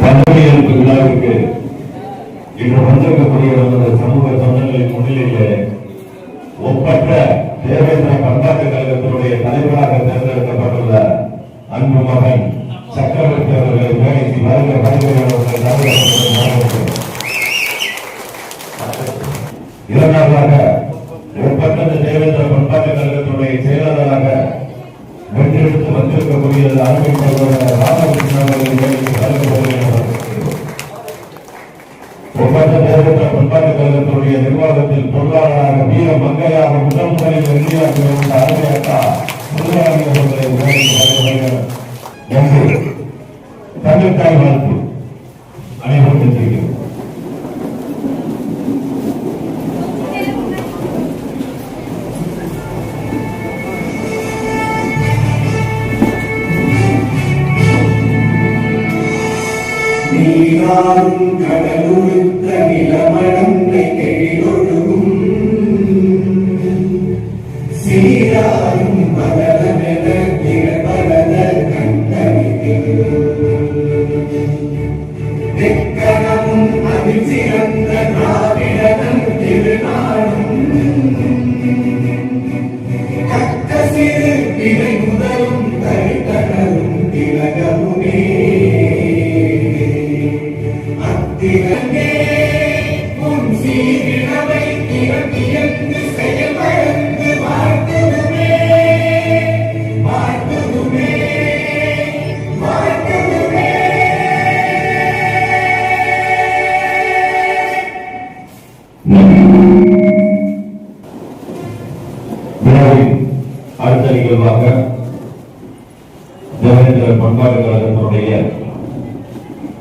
பதவியேற்பு விழாவிற்கு இன்று வந்திருக்கக்கூடிய நமது சமூக சொந்தங்களின் முன்னிலையிலே ஒப்பற்ற தேவேந்திர பண்பாட்டு கழகத்தினுடைய தலைவராக தேர்ந்தெடுக்கப்பட்டுள்ள அன்பு மகன் சக்கரவர்த்தி அவர்களை பேசி வருக வருக இரண்டாவதாக ஒப்பற்ற தேவேந்திர பண்பாட்டு கழகத்தினுடைய செயலாளராக வென்றெடுத்து வந்திருக்கக்கூடிய அருமை ராமகிருஷ்ணன் அவர்கள் பேசி பண்பாட்டு கழகத்தினுடைய நிர்வாகத்தில் பொருளாளராக வீர மங்கையாக முதல் முதலில் அவர்களை என்று தமிழ்தாய் வாழ்த்து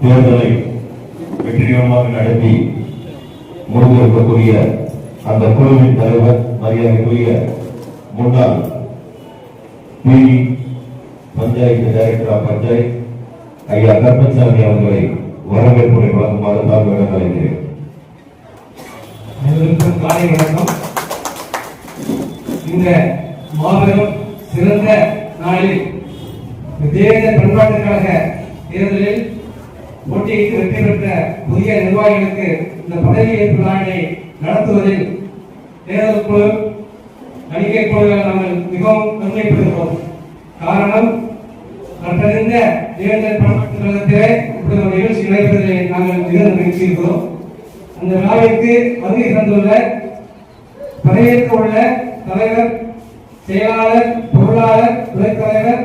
தேர்தலை வெற்றிகரமாக நடத்தி முடிந்திருக்கக்கூடிய அந்த குழுவின் தலைவர் மரியாதைக்குரிய முன்னாள் பிடி பஞ்சாயத்து டைரக்டர் ஆஃப் பஞ்சாயத் ஐயா கருப்பசாமி அவர்களை வரவேற்புரை வழங்குமாறு தாழ்வுடன் அழைக்கிறேன் அனைவருக்கும் காலை வணக்கம். இந்த மாபெரும் சிறந்த நாளில் தேசிய பண்பாட்டுக் கழக தேர்தலில் போட்டியிட்டு வெற்றி பெற்ற புதிய நிர்வாகிகளுக்கு இந்த பதவியேற்பு விழாவினை நடத்துவதில் தேர்தல் குழு நடிகை குழுவில் நாங்கள் மிகவும் பெருமைப்படுகிறோம். காரணம் கற்றறிந்த தேர்தல் பண்பாட்டுக் கழகத்திலே இப்படி ஒரு நிகழ்ச்சி நடைபெறுவதை நாங்கள் மிக மகிழ்ச்சி இருக்கிறோம் அந்த விழாவிற்கு வருகை தந்துள்ள பதவியேற்க உள்ள தலைவர் செயலாளர் பொருளாளர் துணைத் தலைவர்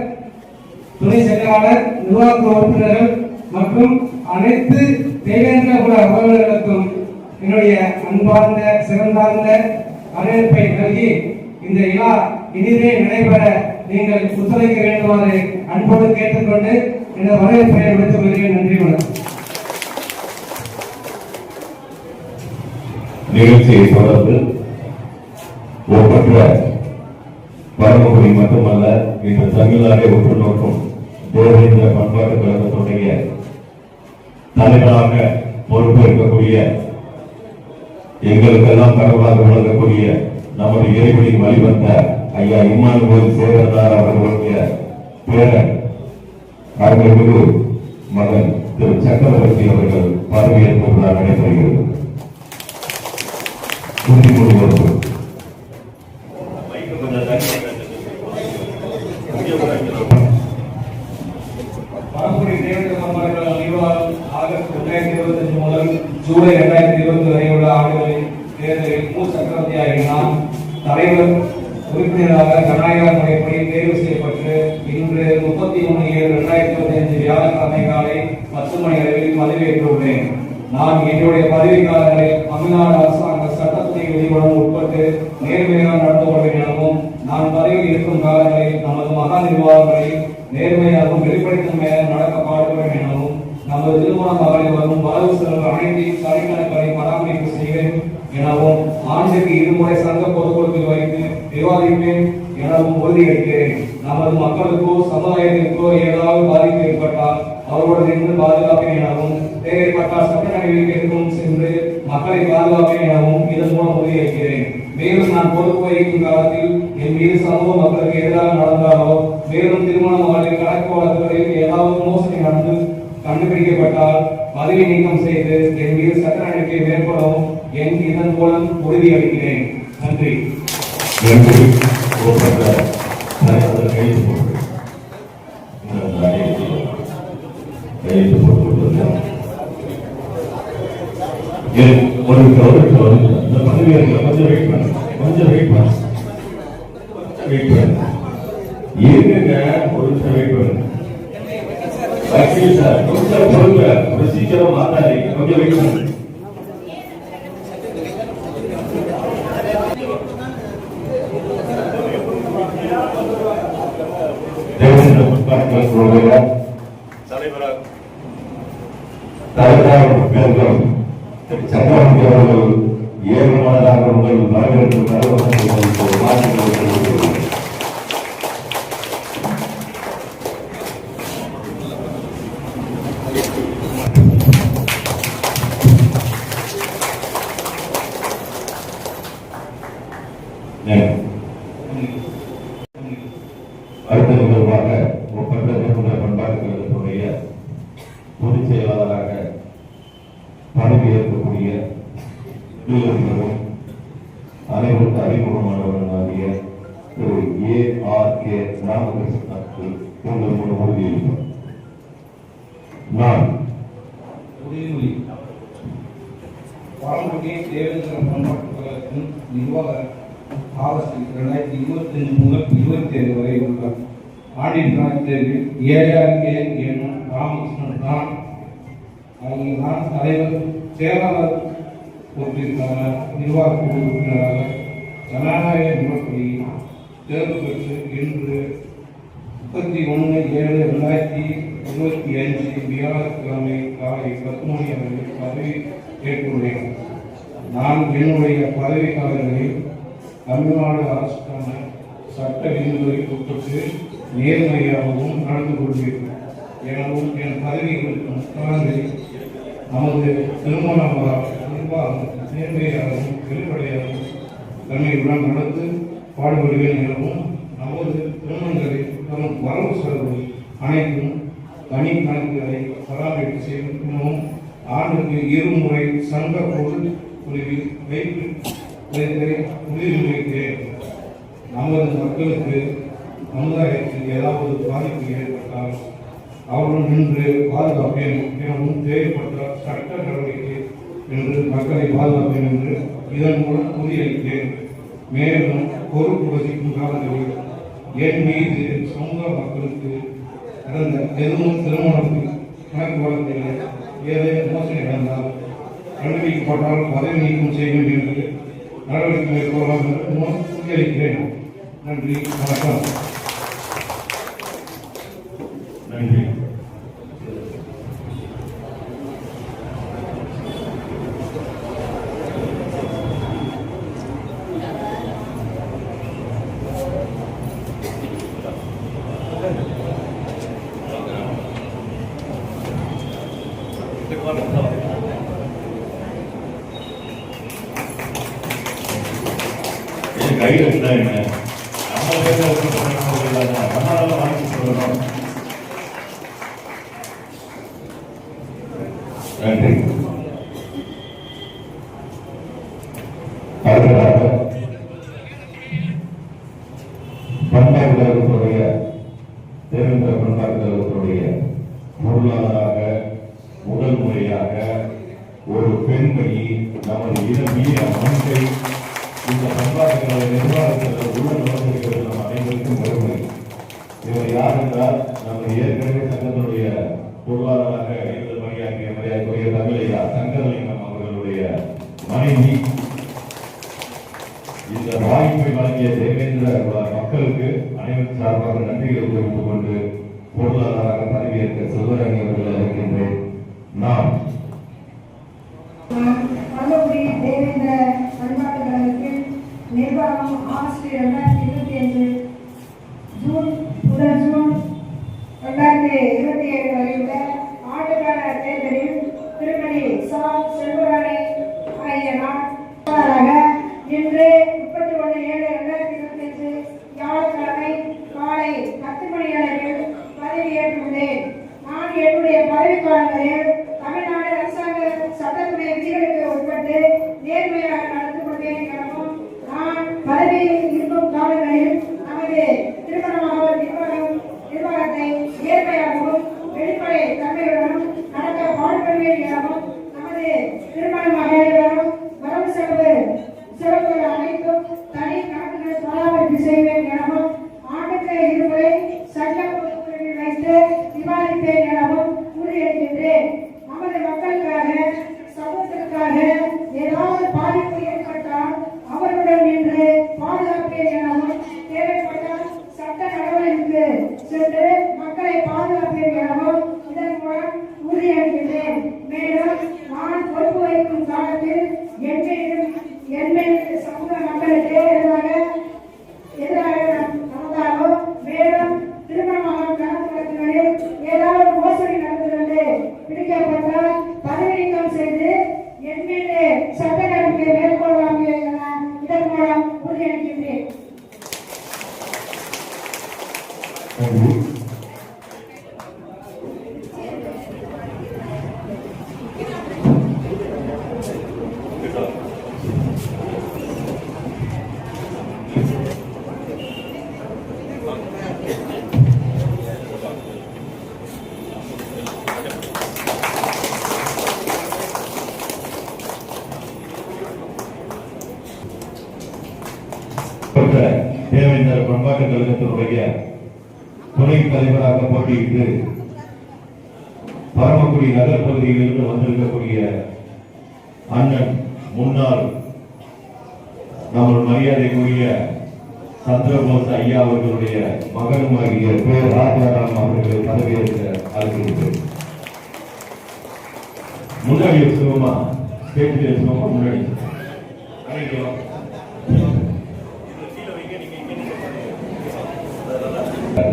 துணை செயலாளர் நிர்வாக உறுப்பினர்கள் மற்றும் அனைத்து தேவேந்திர குல உறவினர்களுக்கும் என்னுடைய அன்பார்ந்த சிறந்தார்ந்த வரவேற்பை நல்கி இந்த விழா இனிதே நடைபெற நீங்கள் ஒத்துழைக்க வேண்டுமாறு அன்போடு கேட்டுக்கொண்டு இந்த வரவேற்பை விடுத்துக் கொள்கிறேன். நன்றி வணக்கம். நிகழ்ச்சியை தொடர்ந்து ஒப்பற்ற பரமக்குடி மட்டுமல்ல இன்று தமிழ்நாடை உற்று நோக்கும் தேவேந்திர பண்பாட்டு கழகத்துடைய தலைவராக பொறுப்பேற்கக்கூடிய எங்களுக்கெல்லாம் கடவுளாக விளங்கக்கூடிய நமது இறைவழி வழிவந்த ஐயா இம்மானுவேல் சேகர்தார் அவர்களுடைய பேரன் அவர்களுக்கு மகன் திரு சக்கரவர்த்தி அவர்கள் பதவியேற்பு விழா நடைபெறுகிறது. உறுதிமொழி வகுப்பு பரம்பரை தேர்தல் சம்பந்தங்கள் நிர்வாகம் ஆகஸ்ட் இரண்டாயிரத்தி முதல் ஜூலை இரண்டாயிரத்தி இருபத்தி வரை உள்ள ஆண்டுகளில் தேர்தலில் மு. சக்கரவர்த்தியாகிய நான் தலைவர் உறுப்பினராக ஜனநாயக முறைப்படி தேர்வு செய்யப்பட்டு இன்று முப்பத்தி மூணு ஏழு இரண்டாயிரத்தி இருபத்தி அஞ்சு வியாழக்கிழமை காலை பத்து மணி அளவில் பதவியேற்றுள்ளேன் நான் என்னுடைய பதவி காலங்களில் தமிழ்நாடு அரசாங்க சட்டத்துறை விதிகளுடன் உட்பட்டு நேர்மையாக நடந்து கொள்வேன் எனவும் நான் பதவியில் இருக்கும் காலங்களில் நமது மகா நிர்வாகங்களை நேர்மையாகவும் வெளிப்படைத்தன்மையாக நடக்க பாடுபடும் எனவும் நமது திருமணம் மகளிர் வரும் வரவு செலவு அனைத்தையும் சரிக்கணக்களை பராமரிப்பு செய்வேன் எனவும் ஆண்டுக்கு இருமுறை சங்க பொதுக்குழுவில் வைத்து விவாதிப்பேன் எனவும் உறுதியளிக்கிறேன். நமது மக்களுக்கோ சமுதாயத்திற்கோ ஏதாவது பாதிப்பு ஏற்பட்டால் அவர்களுடன் இருந்து பாதுகாப்பேன் எனவும் தேவைப்பட்டால் சட்டநடைமுறைக்கும் சென்று மக்களை பாதுகாப்பேன் எனவும் இதன் மூலம் உறுதியளிக்கிறேன். மேலும் நான் பொறுப்பு வகிக்கும் காலத்தில் என் மீது சமூக மக்களுக்கு எதிராக நடந்தாலோ மேலும் திருமணம் அவர்களின் கணக்கு வழக்குகளில் ஏதாவது மோசடி நடந்து கண்டுபிடிக்கப்பட்டால் பதவி நீக்கம் செய்து என் மீது சட்ட நடவடிக்கை மேற்கொள்ளவும் என் இதன் மூலம் உறுதியளிக்கிறேன் நன்றி. நன்றி. ஒரு இந்த கொஞ்சம் வெயிட் கொஞ்சம் வெயிட் வெயிட் இருங்க ஒரு நிமிஷம் வெயிட் வக்கீல் சார் கொஞ்சம் பொறுங்க ஒரு சீக்கிரம் மாத்தாதீங்க கொஞ்சம் வெயிட் பண்ணு தேவேந்திர ஆகஸ்ட் இருபத்தஞ்சு முதல் இருபத்தி ஏழு வரை உள்ள ஆண்டிற்கான தேர்வில் ஏஆர்கே என்னும் ராமகிருஷ்ணன் தான். ஆகிய நான் தலைவர் செயலாளர் பொறுப்பிற்கான நிர்வாக உறுப்பினராக ஜனநாயக முறைப்படி தேர்வு பெற்று இன்று முப்பத்தி ஒன்று ஏழு ரெண்டாயிரத்தி இருபத்தி அஞ்சு வியாழக்கிழமை காலை பத்து மணி அளவில் பதவி ஏற்றுள்ளேன். நான் என்னுடைய பதவி காலங்களில் தமிழ்நாடு அரசுக்கான சட்ட விதிமுறைக்கு உட்பட்டு நேர்மையாகவும் நடந்து கொள்வீர்கள். எனவும் என் பதவிகளுக்கும் காலங்களில் நமது திருமணம் அன்பாகவும் நேர்மையாகவும் வெளிப்படையாகவும் தன்மையுடன் நடந்து பாடுபடுவேன் எனவும் நமது திருமணங்களில் தரும் வரவு செலவு அனைத்தும் தனி கணக்குகளை பராமரிப்பு செய்யும் எனவும் ஆண்டுக்கு இருமுறை சங்க பொருள் குழுவில் வைப்பு வைப்பதை நமது மக்களுக்கு சமுதாயத்தில் ஏதாவது பாதிப்பு ஏற்பட்டால் அவர்கள் நின்று பாதுகாப்பேன் எனவும் தேவைப்பட்ட சட்ட நடவடிக்கை என்று மக்களை பாதுகாப்பேன் என்று இதன் மூலம் உறுதியளித்தேன். மேலும் பொறுப்பு வசிக்கும் காலங்களில் என் மீது சமூக மக்களுக்கு நடந்த எதுவும் திருமணத்தில் கணக்கு வழக்கில் ஏதேனும் மோசடி நடந்தால் கண்டுபிடிக்கப்பட்டால் பதவி நீக்கம் செய்யும் என்று நடவடிக்கைகளை போகலாம் என்று மூலம் நன்றி வணக்கம். நன்றி. கையில் இருந்தா என்ன நம்ம பேச நம்மளால வாங்கி சொல்லணும் நன்றி. ஐயா தமிழையா சங்கரலிங்கம் அவர்களுடைய மனைவி. இந்த வாய்ப்பை வழங்கிய தேவேந்திர மக்களுக்கு அனைவரும் சார்பாக நன்றிகளை தெரிவித்துக் கொண்டு பொருளாளராக பதவியேற்க செல்வராணி அவர்களை அழைக்கின்றேன். நான் கேட்டுள்ளேன் நான் என்னுடைய பதவி தலைவராக போட்டியிட்டு பரமக்குடி நகர் பகுதியிலிருந்து வந்திருக்கக்கூடிய அண்ணன் முன்னாள் நம்ம மரியாதைக்குரிய சந்திரபோஸ் ஐயா அவர்களுடைய மகனுமாகிய பேர் ராஜாராம் அவர்களை பதவியேற்க அழைக்கிறேன் முன்னாடி சுகமா ஸ்டேஜ் சுகமா முன்னாடி.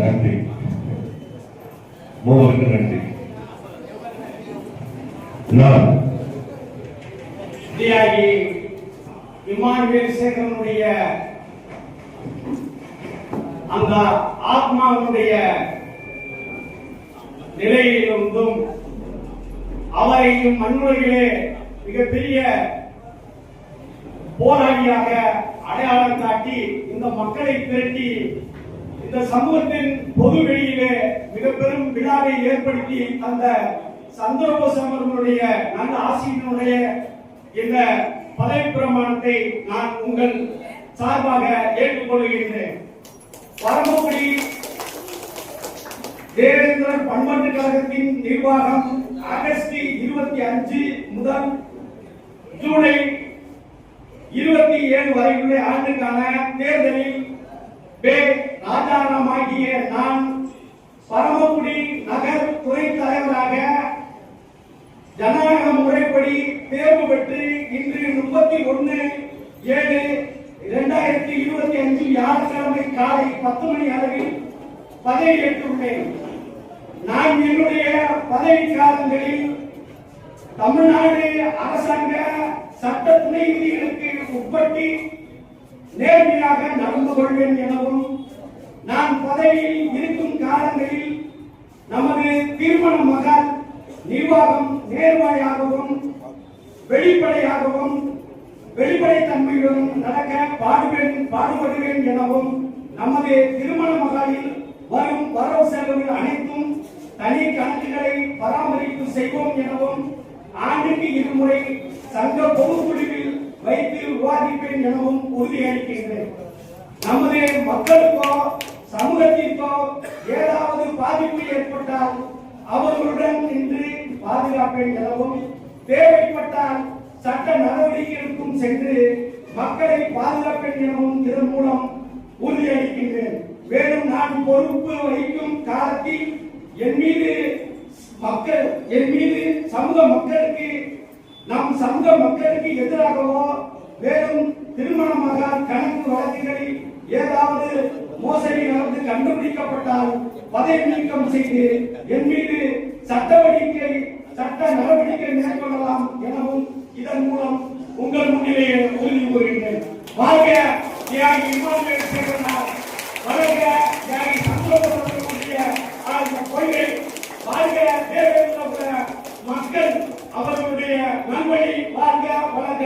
நன்றி. மூவருக்கு நன்றி. நான் தியாகி இமானுவேல் சேகரனுடைய அந்த ஆத்மாவுடைய நிலையிலிருந்தும் அவரையும் மண்ணுலகிலே மிகப்பெரிய போராளியாக அடையாளம் காட்டி இந்த மக்களை திரட்டி இந்த சமூகத்தின் பொது வெளியிலே மிக பெரும் விழாவை ஏற்படுத்தி அந்த சந்திரபோஸ் அவர்களுடைய நல்ல ஆசிரியனுடைய இந்த பதவி பிரமாணத்தை நான் உங்கள் சார்பாக ஏற்றுக்கொள்கின்றேன். பரமக்குடி தேவேந்திரன் பண்பாட்டு கழகத்தின் நிர்வாகம் ஆகஸ்ட் இருபத்தி அஞ்சு முதல் ஜூலை இருபத்தி ஏழு வரையுள்ள ஆண்டுக்கான தேர்தலில் பே ராஜாராமாகிய நான் பரமக்குடி நகர் துறை தலைவராக ஜனநாயக முறைப்படி தேர்வு பெற்று இன்று முப்பத்தி ஒன்னு ஏழு இரண்டாயிரத்தி இருபத்தி அஞ்சு வியாழக்கிழமை காலை பத்து மணி அளவில் பதவியேற்றுள்ளேன். நான் என்னுடைய பதவி காலங்களில் தமிழ்நாடு அரசாங்க சட்ட துணை விதிகளுக்கு உட்பட்டு நேர்மையாக நடந்து கொள்வேன் எனவும் நான் பதவியில் இருக்கும் காலங்களில் நமது திருமண மகள் நிர்வாகம் நேர்மையாகவும் வெளிப்படையாகவும் வெளிப்படைத்தன்மையுடன் நடக்க பாடுவேன் பாடுபடுவேன் எனவும் நமது திருமண மகளில் வரும் வரவு செலவுகள் அனைத்தும் தனி கணக்குகளை பராமரிப்பு செய்வோம் எனவும் ஆண்டுக்கு இருமுறை சங்க பொதுக்குழுவில் வைத்து விவாதிப்பேன் எனவும் உறுதியளிக்கின்றேன். நமது மக்களுக்கோ சமூகத்திற்கோ ஏதாவது பாதிப்பு ஏற்பட்டால் அவர்களுடன் நின்று பாதுகாப்பை நிலவும் தேவைப்பட்டால் சட்ட நடவடிக்கைகளுக்கும் சென்று மக்களை பாதுகாப்பேன் எனவும் இதன் மூலம் உறுதியளிக்கின்றேன். மேலும் நான் பொறுப்பு வகிக்கும் காலத்தில் என் மீது மக்கள் என் மீது சமூக மக்களுக்கு நம் சமூக மக்களுக்கு எதிராகவோ மேலும் திருமணமாக கணக்கு வழக்குகளில் ஏதாவது மோசடி நடந்து கண்டுபிடிக்கப்பட்டால் பதவி நீக்கம் செய்து என் மீது சட்ட சட்டவடிக்கை சட்ட நடவடிக்கை மேற்கொள்ளலாம் எனவும் இதன் மூலம் உங்கள் முன்னிலையை உறுதி கூறுகின்றேன். வாழ்க தியாகி இமானுவேல் வளர்க தியாகி சந்தோஷப்படுத்தக்கூடிய அந்த கொள்கை வாழ்க தேவேந்திர மக்கள் அவர்களுடைய நன்மையை வாழ்க வளர்க.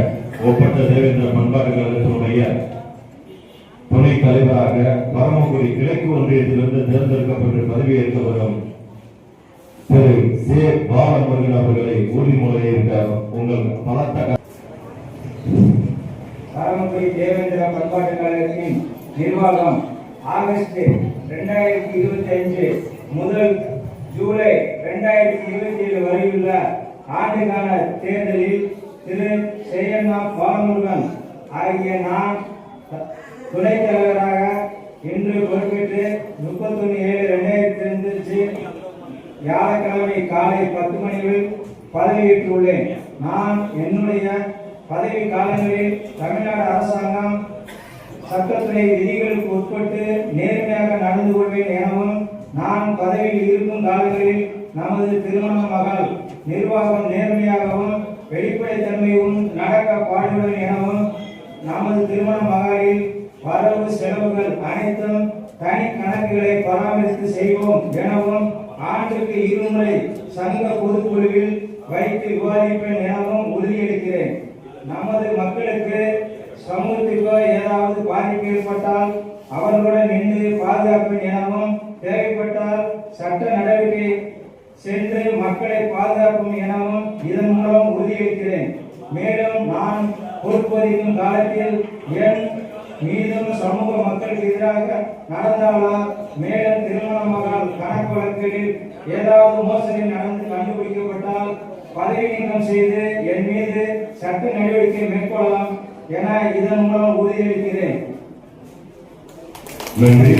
பரமக்குடி தேவேந்திர பண்பாட்டு கழகத்தின் நிர்வாகம் ஆகஸ்ட் ரெண்டாயிரத்தி இருபத்தி அஞ்சு முதல் ஜூலை ரெண்டாயிரத்தி இருபத்தி ஏழு வரையுள்ள ஆண்டுக்கான தேர்தலில் திரு செய்யண்ணா பாலமுருகன் ஆகிய நான் துணைத் தலைவராக இன்று பொறுப்பேற்று முப்பத்தொன்னு ஏழு ரெண்டாயிரத்தி ரெண்டு வியாழக்கிழமை காலை பத்து மணியில் பதவியேற்றுள்ளேன். நான் என்னுடைய பதவி காலங்களில் தமிழ்நாடு அரசாங்கம் சட்டத்துறை விதிகளுக்கு உட்பட்டு நேர்மையாக நடந்து கொள்வேன் எனவும் நான் பதவியில் இருக்கும் காலங்களில் நமது திருமண மகள் நிர்வாகம் நேர்மையாகவும் வெளிப்படைத்தன்மையும் நடக்க பாடுவேன் எனவும் நமது திருமண மகளில் வரவு செலவுகள் அனைத்தும் தனி கணக்குகளை பராமரித்து செய்வோம் எனவும் ஆண்டுக்கு இருமுறை சங்க பொதுக்குழுவில் வைத்து விவாதிப்பேன் எனவும் உறுதியளிக்கிறேன். நமது மக்களுக்கு சமூகத்திற்கோ ஏதாவது பாதிப்பு ஏற்பட்டால் அவர்களுடன் நின்று பாதுகாப்பேன் எனவும் தேவைப்பட்டால் சட்ட நடவடிக்கை சென்று மக்களை பாதுகாக்கும் எனவும் இதன் மூலம் உறுதியளிக்கிறேன். மேலும் நான் பொறுப்பதிக்கும் காலத்தில் என் மீதும் சமூக மக்களுக்கு எதிராக நடந்தாலா மேலும் திருமணமாக கணக்கு வழக்கில் ஏதாவது மோசடி நடந்து கண்டுபிடிக்கப்பட்டால் பதவி நீக்கம் செய்து என் மீது சட்ட நடவடிக்கை மேற்கொள்ளலாம் என இதன் மூலம் உறுதியளிக்கிறேன். நன்றி.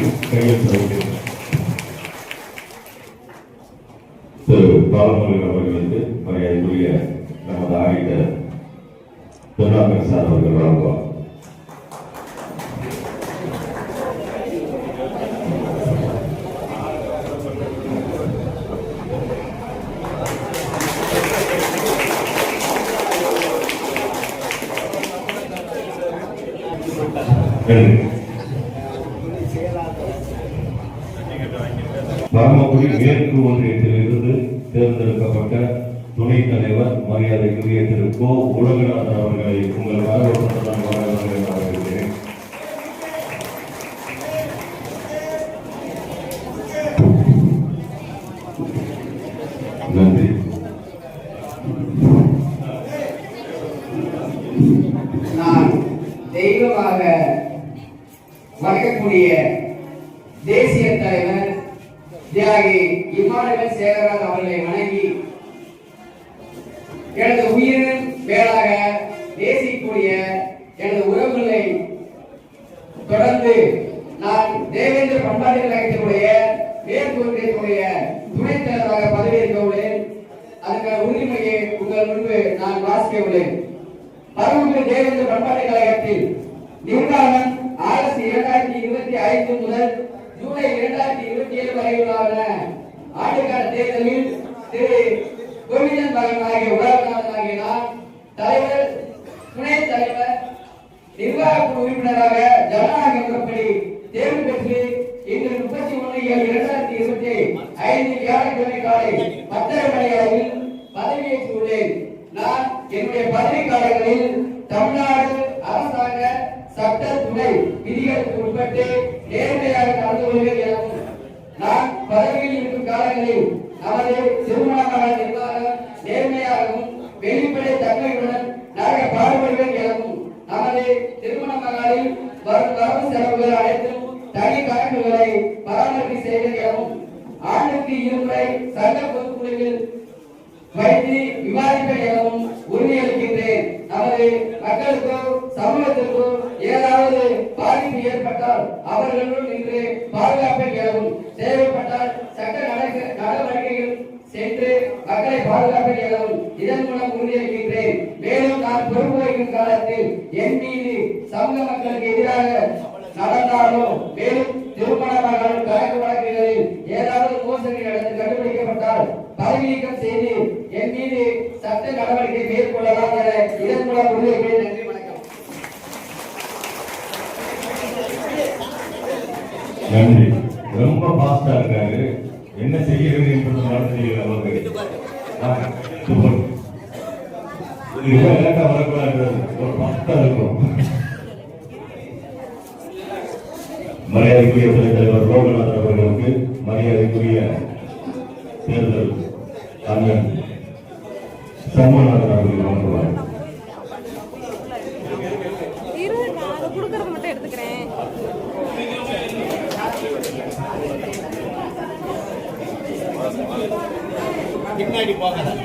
திரு பாலமுருகன் அவர்களுக்கு மரியாதைக்குரிய நமது ஆயுத திருநாகர் சார் அவர்கள் வழங்குவார் தருமபுரி மேற்கு ஒன்றியத்திலிருந்து தேர்ந்தெடுக்கப்பட்ட துணைத் தலைவர் மரியாதைக்குரிய திரு கோ உலகநாதன் அவர்களை உங்கள் வரவேற்புடன் நான் வரவேற்கிறேன் வரவேற்கிறேன் நன்றி நான் தெய்வமாக வணங்கக்கூடிய தேசிய தலைவர் தியாகி இமானுவேல் சேகரராஜ் அவர்களை வணங்கி எனது உயிரின் மேலாக நேசிக்கக்கூடிய எனது உறவுகளை தொடர்ந்து நான் தேவேந்திர பண்பாட்டு கழகத்தினுடைய மேற்கொண்டிருக்கக்கூடிய துணைத் தலைவராக பதவியேற்க உள்ளேன் அதுக்கான உறுதிமொழியை உங்கள் முன்பு நான் வாசிக்க உள்ளேன். பரமக்குடி தேவேந்திர பண்பாட்டு கழகத்தில் நிர்வாகம் ஆகஸ்ட் இரண்டாயிரத்தி இருபத்தி ஐந்து முதல் ஜூலை இரண்டாயிரத்தி இருபத்தி ஏழு வரையிலான ஆண்டுக்கான தேர்தலில் திரு கோவிந்தன் மகன் ஆகிய உலகநாதன் ஆகிய நான் தலைவர் துணை தலைவர் நிர்வாக குழு உறுப்பினராக ஜனநாயக முறைப்படி தேர்வு பெற்று இன்று முப்பத்தி ஒன்று ஏழு இரண்டாயிரத்தி இருபத்தி ஐந்து வியாழக்கிழமை காலை பத்தரை மணி அளவில் பதவியேற்றுள்ளேன் நான் என்னுடைய பதவி காலங்களில் தமிழ்நாடு அரசாங்க சட்டத்துறை விதிகளுக்கு உட்பட்டு நேர்மையாக நடந்து கொள்வேன் எனவும் நான் பதவியில் இருக்கும் காலங்களில் நமது திருமணமான நிர்வாகம் நேர்மையாகவும் வெளிப்படை தன்மையுடன் நடக்க பாடுபடுவேன் எனவும் நமது திருமண மகளில் வரும் வரவு செலவுகள் அனைத்தும் தனி கணக்குகளை பராமரிப்பு செய்வேன் எனவும் ஆண்டுக்கு இருமுறை சங்க பொதுக்குழுவில் வைத்து விவாதிப்பேன் எனவும் உறுதியளிக்கின்றேன் நமது மக்களுக்கோ சமூகத்திற்கோ ஏதாவது பாதிப்பு ஏற்பட்டால் அவர்களுடன் நின்று பாதுகாப்பேன் எனவும் தேவைப்பட்டால் சட்ட நடக்க- நடவடிக்கைகள் சென்று மக்களை பாதுகாப்பேன் எனவும் இதன் மூலம் உறுதியளிக்கின்றேன் மேலும் நான் பொறுப்பு வகிக்கும் காலத்தில் என் மீது சமூக மக்களுக்கு எதிராக நடந்தாலோ மேலும் திருமணமாக கணக்கு வழக்குகளில் ஏதாவது மோசடி நடந்து கண்டுபிடிக்கப்பட்டால் நன்றி ரொம்ப ஃபாஸ்டா இருக்காரு என்ன செய்யறது என்பது மட்டும் தெரியல அவருக்கு வரக்கூடாது. ஒரு ஃபாஸ்டா இருக்கும் மரியாதைக்குரிய துணைத் தலைவர் லோகநாதன் அவர்களுக்கு மரியாதைக்குரிய தேர்தல் அண்ணன் சண்முகநாதன் அவர்கள் வழங்குவார் バカだ。